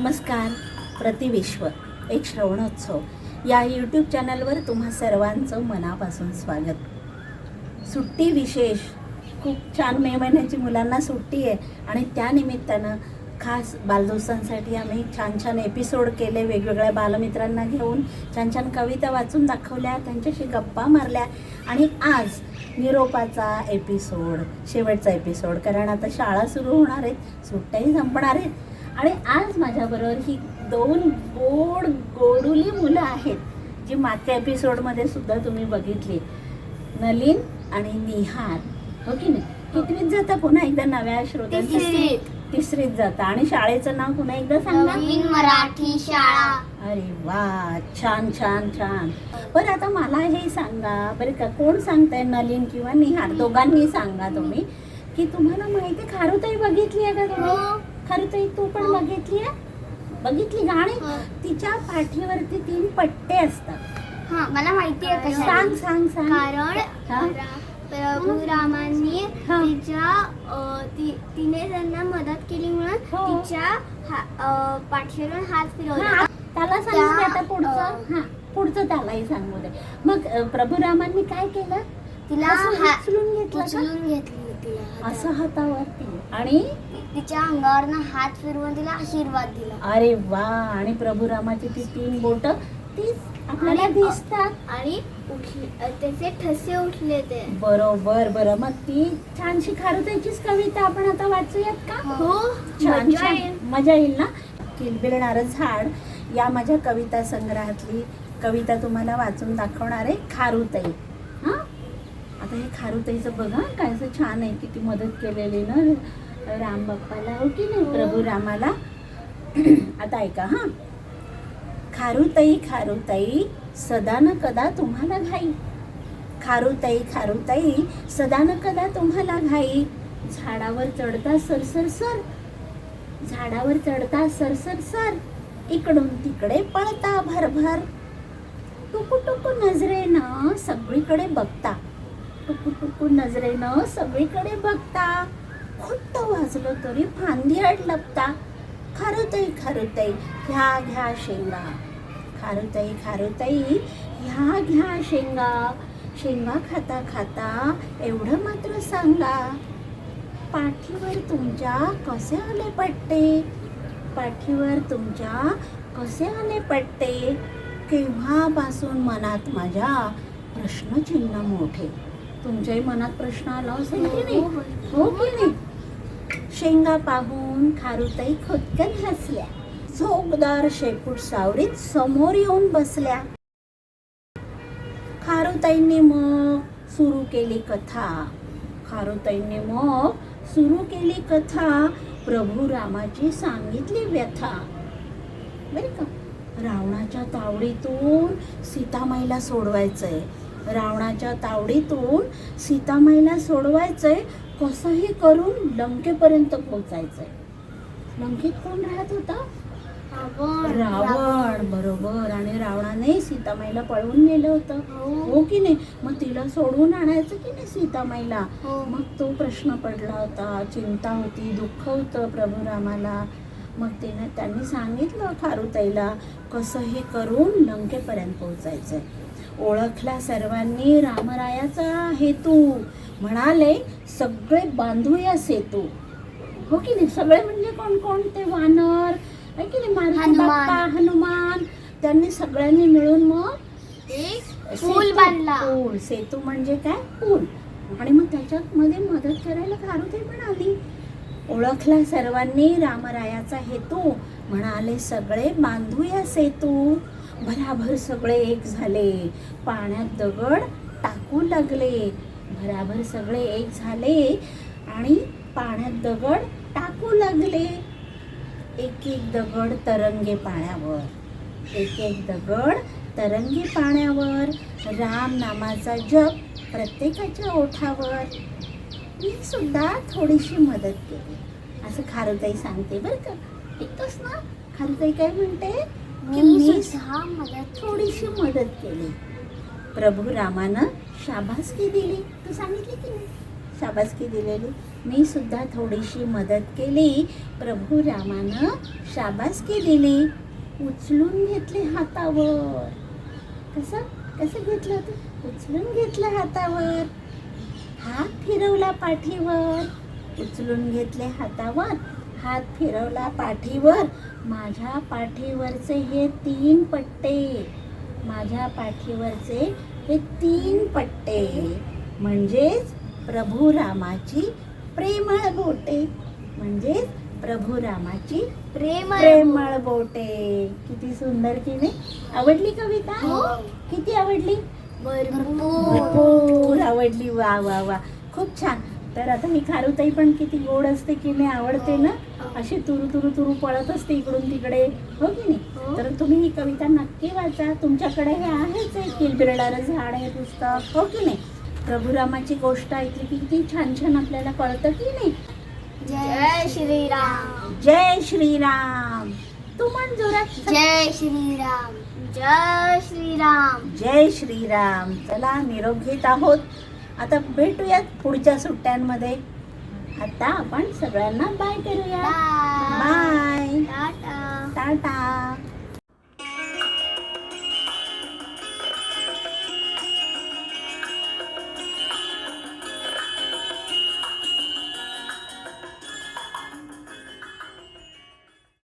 नमस्कार प्रतिविश्व एक श्रवणोत्सव. या यूट्यूब चॅनलवर तुम्हा सर्वांचं मनापासून स्वागत. सुट्टी विशेष खूप छान मे महिन्याची मुलांना सुट्टी आहे आणि त्यानिमित्तानं खास बालदोस्तांसाठी आम्ही छान छान एपिसोड केले वेगवेगळ्या बालमित्रांना घेऊन छान छान कविता वाचून दाखवल्या त्यांच्याशी गप्पा मारल्या आणि आज निरोपाचा एपिसोड शेवटचा एपिसोड कारण आता शाळा सुरू होणार आहेत सुट्ट्याही संपणार आहेत. आणि आज माझ्याबरोबर ही दोन गोड गोडुली मुलं आहेत जी मागच्या एपिसोडमध्ये सुद्धा तुम्ही बघितली. नलिन आणि निहार हो की नाही? कितवीत जाता पुन्हा एकदा नव्या श्रोत्यांसाठी तिसरीत. जाता. आणि शाळेचं नाव पुन्हा एकदा सांगा. मराठी शाळा. अरे वा! छान छान छान. बरं आता मला हे सांगा. बरं का कोण सांगताय नलिन किंवा निहार दोघांनी सांगा तुम्ही. की तुम्हाला माहिती खारुताई बघितली आहे का तुम्ही? हो. खारुताई तू पण हो. बघितली आहे बघितली गाणी हो. तिच्या पाठीवरती तीन पट्टे असतात हा मला माहिती आहे सांग कशा सांग सांग कारण? प्रभू रामांनी हा. तिच्या अ, ती- तिने त्यांना मदत केली म्हणून हो. तिच्या हा- अ, पाठीवरून हात हा, फिरवला त्याला सांगू दे आता पुढचं अं, हा पुढचं त्यालाही सांगू दे मग अं, प्रभुरामांनी काय केलं तिला असं हा- उचलून घेतलं का? उचलून घेतली तिला. असं हातावरती आणि तिच्या अंगावरनं हात फिरवून तिला आशीर्वाद दिला. अरे वा आणि प्रभू रामाची ती तीन बोट ती आपल्याला आणि- दिसतात. आणि उठले त्याचे ठसे उठले ते. बरोबर बरं. मग ती छानशी खारुताईचीच कविता आपण आता वाचूयात का? हो. छान मजा छान. येईल. मजा येईल ना? किलबिलणारं झाड या माझ्या कविता संग्रहातली कविता तुम्हाला वाचून दाखवणार आहे खारुताई. हां? आता हे खारुताईचं बघा काय असं छान आहे किती मदत केलेली ना. राम बाप्पाला हो की नाही हो? प्रभू रामाला. आता ऐका हां. खारुताई खारुताई सदा न कदा तुम्हाला घाई. खारुताई खारुताई सदा न कदा तुम्हाला घाई. झाडावर चढता सरसर सर. झाडावर चढता सरसर सर. इकडून तिकडे पळता भरभर. टुकू टुकू नजरेनं सगळीकडे बघता. टुकू टुकू नजरेनं सगळीकडे बघता. खुट्ट वाजलं तरी फांदी अड लपता खारुताई खारुताई ह्या घ्या शेंगा. खारुताई खारुताई ह्या घ्या शेंगा. शेंगा खाता खाता एवढं मात्र सांगा. पाठीवर तुमच्या कसे आले पट्टे? पाठीवर तुमच्या कसे आले पट्टे? केव्हापासून मनात माझ्या प्रश्नचिन्ह मोठे? तुमच्याही मनात प्रश्न आला असेल की नाही? हो की नाही? शेंगा पाहून खारुताई खोदकन हसल्या. झोपदार शेपूट सावरीत समोर येऊन बसल्या. खारुताईंनी मग सुरू केली कथा. खारुताईंनी मग सुरू केली कथा. प्रभू रामाची सांगितली व्यथा. बरं का? रावणाच्या तावडीतून सीतामाईला सोडवायचंय. रावणाच्या तावडीतून सीतामाईला सोडवायचंय कसंही करून लंकेपर्यंत पोचायचंय लंकेत कोण राहत होता? रावण. रावण बरोबर. आणि रावणाने सीतामाईला पळवून नेलं होतं. हो. हो की नाही? मग तिला सोडवून आणायचं की नाही सीतामाईला? हो. मग तो प्रश्न पडला होता. चिंता होती दुःख होतं प्रभू रामाला. मग तिने त्यांनी सांगितलं खारुताईला कसंही करून लंकेपर्यंत पोहोचायचंय. ओळखला सर्वांनी रामरायाचा हेतू म्हणाले सगळे बांधूया सेतू. हो की नाही? सगळे म्हणजे कोण कोण? ते वानर आहे की नाही? हनुमान. त्यांनी सगळ्यांनी मिळून मग एक पूल बांधला. पूल सेतू म्हणजे काय? पूल आणि मग त्याच्यामध्ये मदत करायला खारुताई पण आली. ओळखला सर्वांनी रामरायाचा हेतू. म्हणाले सगळे बांधूया सेतू. भराभर सगळे एक झाले. पाण्यात दगड टाकू लागले. भराभर सगळे एक झाले आणि पाण्यात दगड टाकू लागले. एक एक दगड तरंगे पाण्यावर. एक एक दगड तरंगी पाण्यावर. राम नामाचा जप प्रत्येकाच्या ओठावर. मी सुद्धा थोडीशी मदत केली. असं खारुताई सांगते बरं का. ऐकतोस ना खारुताई काय म्हणते की मी मी सुद्धा मदत थोडीशी मदत केली. प्रभू रामानं शाबासकी दिली. तू सांगितली की नाही? शाबासकी दिलेली. मी सुद्धा थोडीशी मदत केली. प्रभू रामानं शाबासकी दिली. उचलून घेतले हातावर. कसं? कसं घेतलं होतं? उचलून घेतलं हातावर. हात फिरवला पाठीवर. उचलून घेतले हातावर. हात फिरवला पाठीवर. माझ्या पाठीवरचे हे तीन पट्टे. माझ्या पाठीवरचे हे तीन पट्टे. म्हणजेच प्रभू रामाची प्रेमळ बोटे म्हणजेच प्रभू रामाची प्रेम प्रेमळ बोटे किती सुंदर की नाही? आवडली कविता? हो. किती आवडली? भरपूर आवडली. वा वा वा. खूप छान. तर आता ही खारुताई पण किती गोड असते की नाही आवडते ना अशी तुरु तुरु तुरु पळत असते इकडून तिकडे. हो की नाही? हो. तर तुम्ही ही कविता नक्की वाचा. तुमच्याकडे हे आहेच आहे किलबिरडारं झाड हे पुस्तक. हो की नाही? प्रभुरामाची गोष्ट ऐकली की किती छान छान आपल्याला कळतं की नाही? जय श्रीराम. जय श्रीराम. तू म्हण जोरात जय श्रीराम. जय श्रीराम. जय श्रीराम. चला निरोप घेत आहोत. आता भेटूयात पुढच्या सुट्ट्यांमध्ये. आता आपण सगळ्यांना बाय करूया. Bye bye Tata Tata